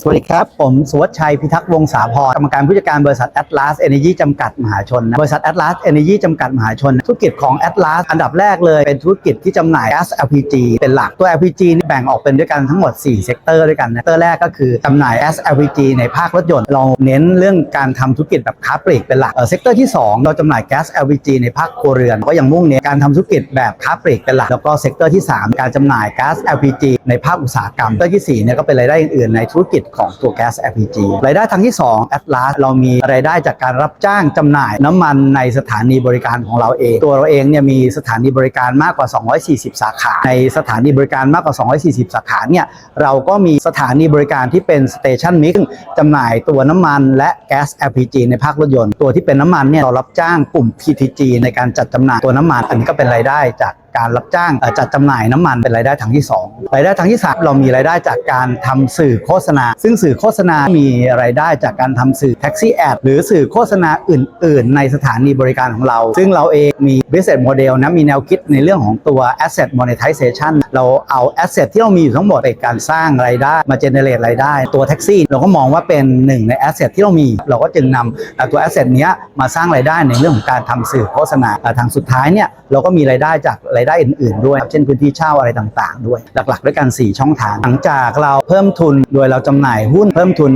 สวัสดีครับ ผมสุวัชชัยพิทักษ์วงศาพรกรรมการผู้จัดการบริษัท Atlas Energy จำกัดมหาชนนะบริษัท Atlas Energy จำกัดมหาชน ธุรกิจของ Atlas อันดับแรกเลยเป็นธุรกิจที่จำหน่ายก๊าซ LPG เป็นหลักตัว LPG นี่แบ่งออกเป็นด้วยกันทั้งหมด 4 เซกเตอร์ด้วยกันนะเซกเตอร์แรกก็คือจำหน่ายก๊าซ LPG ในภาครถยนต์เราเน้นเรื่องการทำธุรกิจแบบค้าปลีกเป็นหลักเซกเตอร์ที่ 2 เราจำหน่ายแก๊ส LPG ในภาคครัวเรือนก็ยังมุ่งเน้นการทำธุรกิจแบบค้าปลีกเป็นหลักแล้วก็เซกเตอร์ที่ 3 การจำหน่ายก๊าซ LPG ในภาคอุตสาหกรรมเซกเตอร์ที่4เนี่ยก็เป็นรายได้อื่นๆในธุรกิจของตัวแก๊ส LPG รายได้ทางที่ 2 Atlas เรามีรายได้จากการรับจ้างจำหน่ายน้ำมันในสถานีบริการของเราเอง ตัวเราเองเนี่ยมีสถานีบริการมากกว่า 240 สาขา ในสถานีบริการมากกว่า 240 สาขาเนี่ยเราก็มีสถานีบริการที่เป็นสเตชันมิกจำหน่ายตัวน้ำมันและแก๊ส LPG ในภาครถยนต์ ตัวที่เป็นน้ำมันเนี่ยเรารับจ้างกลุ่ม PTG ในการจัดจำหน่ายตัวน้ำมัน อันนี้ก็เป็นรายได้จากการรับจ้างจัดจำหน่ายน้ำมันเป็นรายได้ทางที่ 2 รายได้ทางที่ 3 เรามีรายได้จากการทำสื่อโฆษณา ซึ่งสื่อโฆษณา มีรายได้จากการทำสื่อแท็กซี่แอดหรือสื่อโฆษณาอื่น ๆ ในสถานีบริการของเรา ซึ่งเราเองมี business model นะมีแนวคิดในเรื่องของตัว asset monetization เราเอา asset ที่เรามีอยู่ทั้งหมดเป็นการสร้างรายได้มา generate รายได้ตัวแท็กซี่ เราก็มองว่าเป็นหนึ่งใน asset ที่เรามี เราก็จึงนำเอ่อตัว asset เนี้ยมาสร้างรายได้ในเรื่องของการทำสื่อโฆษณาทางสุดท้ายเนี่ยเราก็มีรายได้จากรายได้อื่นๆ ด้วย เช่นพื้นที่เช่าอะไรต่างๆ ด้วย หลักๆ ด้วยกัน 4 ช่องทาง หลังจากเราเพิ่มทุนโดยเราจำหน่ายหุ้นเพิ่มทุน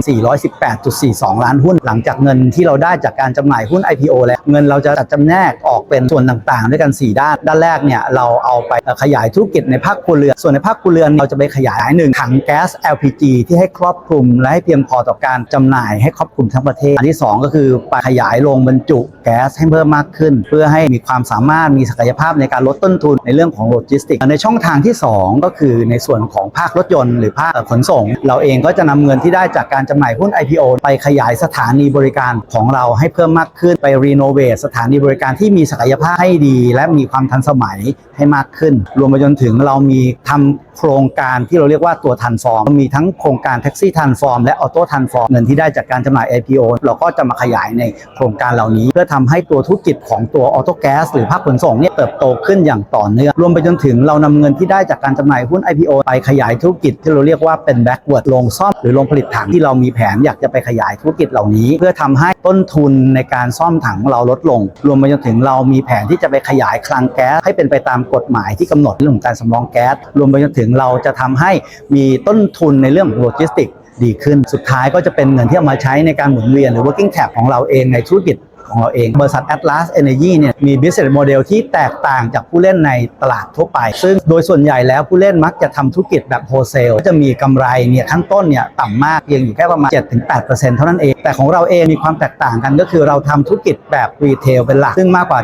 418.42 ล้านหุ้น หลังจากเงินที่เราได้จากการจำหน่ายหุ้น IPO แล้วเงินเราจะจัดจำแนกออกเป็นส่วนต่างๆ ด้วยกัน 4 ด้าน ด้านแรกเนี่ยเราเอาไปขยายธุรกิจในภาคครัวเรือนส่วนในภาคครัวเรือนเราจะไปขยายหนึ่งถังแก๊ส LPG ที่ให้ครอบคลุมและให้เพียงพอต่อการจำหน่ายให้ครอบคลุมทั้งประเทศอันที่สองก็คือไปขยายโรงบรรจุแก๊สให้เพิ่มมากขึ้น เพื่อให้มีความสามารถมีศักยภาพในการลดต้นทุนในเรื่องของโลจิสติกส์ในช่องทางที่ 2 ก็คือในส่วนของภาครถยนต์ หรือภาคขนส่ง เราเองก็จะนำเงินที่ได้จากการจำหน่ายหุ้น IPO ไปขยายสถานีบริการของเราให้เพิ่มมากขึ้นไปรีโนเวทสถานีบริการที่มีศักยภาพให้ดี และมีความทันสมัยให้มากขึ้น รวมไปจนถึงเรามีทำโครงการที่เราเรียกว่าตัวทันฟอร์ม มีทั้งโครงการแท็กซี่ทันฟอร์มและออโต้ทันฟอร์มเงินที่ได้จากการจำหน่าย IPO เราก็จะมาขยายในโครงการเหล่านี้ เพื่อทำให้ตัวธุรกิจของตัวออโต้แก๊สหรือภาคขนส่งเนี่ยเติบโตขึ้นอย่างต่อเนื่องรวมไปจนถึงเรานำเงินที่ได้จากการจำหน่ายหุ้น IPO ไปขยายธุรกิจที่เราเรียกว่าเป็น backward โรงซ่อมหรือโรงผลิตถังที่เรามีแผนอยากจะไปขยายธุรกิจเหล่านี้ เพื่อทำให้ต้นทุนในการซ่อมถังเราลดลง รวมไปจนถึงเรามีแผนที่จะไปขยายคลังแก๊สให้เป็นไปตามกฎหมายที่กำหนดเรื่องของการสำรองแก๊สรวมไปจนถึงเราจะทำให้มีต้นทุนในเรื่องของโลจิสติกดีขึ้น สุดท้ายก็จะเป็นเงินที่เอามาใช้ในการหมุนเวียนหรือ working cap ของเราเองในธุรกิจ ของเราเอง บริษัท Atlas Energy เนี่ยมี business model ที่แตกต่างจากผู้เล่นในตลาดทั่วไป ซึ่งโดยส่วนใหญ่แล้วผู้เล่นมักจะทำธุรกิจแบบ wholesale ก็จะมีกำไรเนี่ยขั้นต้นเนี่ยต่ำมากเพียงอยู่แค่ประมาณ 7-8%เท่านั้นเอง แต่ของเราเองมีความแตกต่างกันก็คือเราทำธุรกิจแบบ retail เป็นหลัก ซึ่งมากกว่า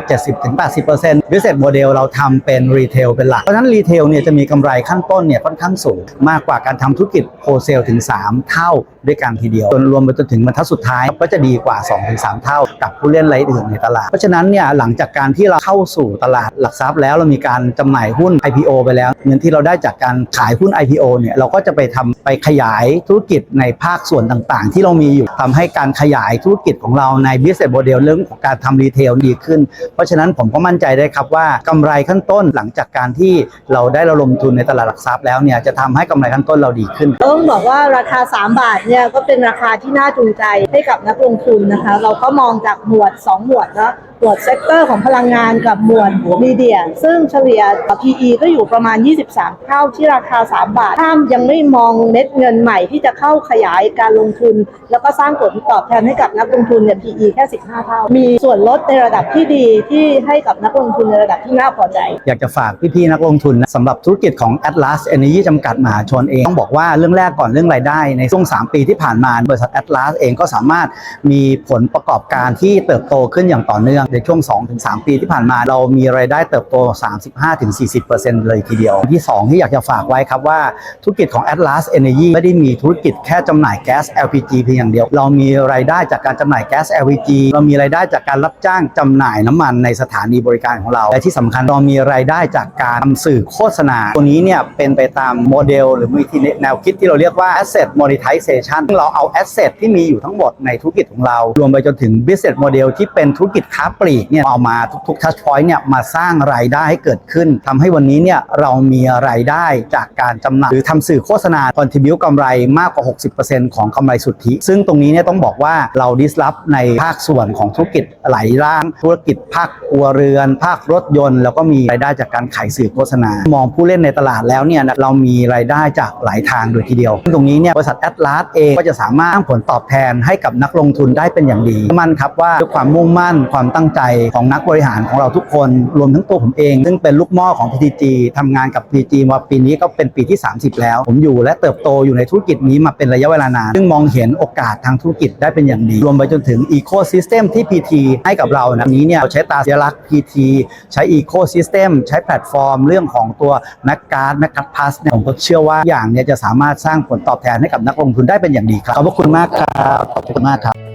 70-80% business model เราทำเป็น retail เป็นหลัก เพราะฉะนั้น retail เนี่ยจะมีกำไรขั้นต้นเนี่ยค่อนข้างสูงมากกว่าการทำธุรกิจ wholesale ถึง 3 เท่าด้วยกันทีเดียวจนรวมไปจนถึงบรรทัดสุดท้ายก็จะดีกว่า 2-3 เท่ากับผู้เล่นรายอื่นในตลาด เพราะฉะนั้นเนี่ยหลังจากการที่เราเข้าสู่ตลาดหลักทรัพย์แล้วเรามีการจำหน่ายหุ้น IPO ไปแล้ว เงินที่เราได้จากการขายหุ้น IPO เนี่ยเราก็จะไปทำไปขยายธุรกิจในภาคส่วนต่างๆ ที่เรามีอยู่ทำให้การขยายธุรกิจของเราใน business model เรื่องของการทำรีเทลดีขึ้น เพราะฉะนั้นผมก็มั่นใจได้ครับว่ากำไรขั้นต้นหลังจากการที่เราได้ระดมทุนในตลาดหลักทรัพย์แล้วเนี่ยจะทำให้กำไรขั้นต้นเราดีขึ้นต้องบอกว่าราคา 3 บาทเนี่ยก็เป็นราคาที่น่าจูงใจให้กับนักลงทุนนะคะ เราก็มองจากหมวด 2 หมวดนะหมวดเซกเตอร์ของพลังงานกับหมวดมีเดีย ซึ่งเฉลี่ย PE ก็อยู่ประมาณ 23 เท่าที่ราคา 3 บาท ถ้ายังไม่มองเน็ตเงินใหม่ที่จะเข้าขยายการลงทุน แล้วก็สร้างผลตอบแทนให้กับนักลงทุนเนี่ย PE แค่ 15 เท่า มีส่วนลดในระดับที่ดีที่ให้กับนักลงทุนในระดับที่น่าพอใจ อยากจะฝากพี่ๆนักลงทุนนะสำหรับธุรกิจของ Atlas Energy จำกัดมหาชนเองต้องบอกว่าเรื่องแรกก่อนเรื่องรายได้ในช่วง 3 ปีที่ผ่านมาบริษัท Atlas เองก็สามารถมีผลประกอบการที่เติบโตขึ้นอย่างต่อเนื่องในช่วง 2-3 ปีที่ผ่านมาเรามีรายได้เติบโต 35-40%เลยทีเดียว ที่ 2 ที่อยากจะฝากไว้ครับว่าธุรกิจของ Atlas Energy ไม่ได้มีธุรกิจแค่จำหน่ายแก๊ส LPG เพียงอย่างเดียว เรามีรายได้จากการจำหน่ายแก๊ส LPG เรามีรายได้จากการรับจ้างจำหน่ายน้ำมันในสถานีบริการของเรา และที่สำคัญเรามีรายได้จากการทำสื่อโฆษณา ตัวนี้เนี่ยเป็นไปตามโมเดล หรือวิธีแนวคิดที่เราเรียกว่า asset monetization เราเอา asset ที่มีอยู่ทั้งหมดในธุรกิจของเรา รวมไปจนถึง business model ที่เป็นธุรกิจค้าปลีกเนี่ยเอามาทุกๆ touch point เนี่ยมาสร้างรายได้ให้เกิดขึ้นทำให้วันนี้เนี่ยเรามีรายได้จากการจำหน่ายหรือทำสื่อโฆษณา contribute กำไรมากกว่า 60%ของกำไรสุทธิ ซึ่งตรงนี้เนี่ยต้องบอกว่าเรา disrupt ในภาคส่วนของธุรกิจหลายร่าง ธุรกิจภาคครัวเรือน ภาครถยนต์ แล้วก็มีรายได้จากการขายสื่อโฆษณา มองผู้เล่นในตลาดแล้วเนี่ยเรามีรายได้จากหลายทางโดยทีเดียว ตรงนี้เนี่ยบริษัทแอตลาสเองก็จะสามารถผลตอบแทนให้กับนักลงทุนได้เป็นอย่างดีมั่นครับว่าความมุ่งมั่น ความตั้งใจของนักบริหารของเราทุกคนรวมทั้งตัวผมเอง ซึ่งเป็นลูกม้อของ PTG ทำงานกับ PTG มาปีนี้ก็เป็นปีที่ 30 แล้ว ผมอยู่และเติบโตอยู่ในธุรกิจนี้มาเป็นระยะเวลานานซึ่งมองเห็นโอกาสทางธุรกิจได้เป็นอย่างดี รวมไปจนถึง Ecosystem ที่ PT ให้กับเรานะนี้เนี่ยเราใช้ตาสัญลักษณ์ PT ใช้ Ecosystem ใช้แพลตฟอร์ม เรื่องของตัว m a c การ์ด m a c การ์ดพาสเนี่ยผมก็เชื่อว่าอย่างเนี่ยจะสามารถสร้างผลตอบแทนให้กับนักลงทุนได้เป็นอย่างดีครับขอบคุณมากครับขอบคุณมากครับ